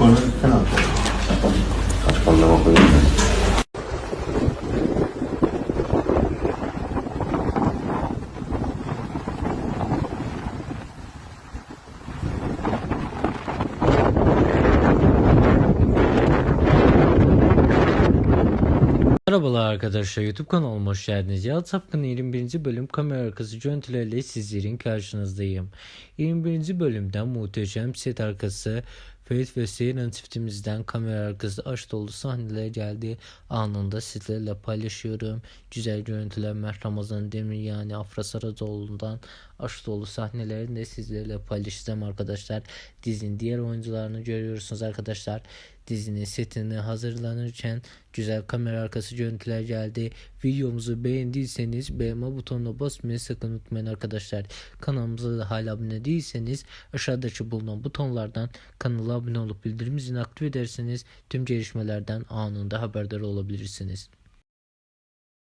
Oyunu sen al. Açık anlama koyuyorum ben. Merhabalar arkadaşlar YouTube kanalıma hoş geldiniz. Ya Sapkın 21. bölüm kamera arkası görüntülerle sizlerin karşınızdayım. 21. bölümden muhteşem set arkası Ferit ve Seyran çiftimizden kamera arkası aşk dolu sahneler geldi. Anında sizlerle paylaşıyorum. Güzel görüntüler Mert Ramazan Demir yani Afra Saracoğlu'ndan aşk dolu sahnelerini de sizlerle paylaşacağım arkadaşlar. Dizinin diğer oyuncularını görüyorsunuz arkadaşlar. Dizinin setini hazırlanırken güzel kamera arkası görüntüler geldi. Videomuzu beğendiyseniz beğenme butonuna basmayı sakın unutmayın arkadaşlar. Kanalımıza da hala abone değilseniz aşağıdaki bulunan butonlardan kanala abone olup bildirim zilini ederseniz tüm gelişmelerden anında haberdar olabilirsiniz.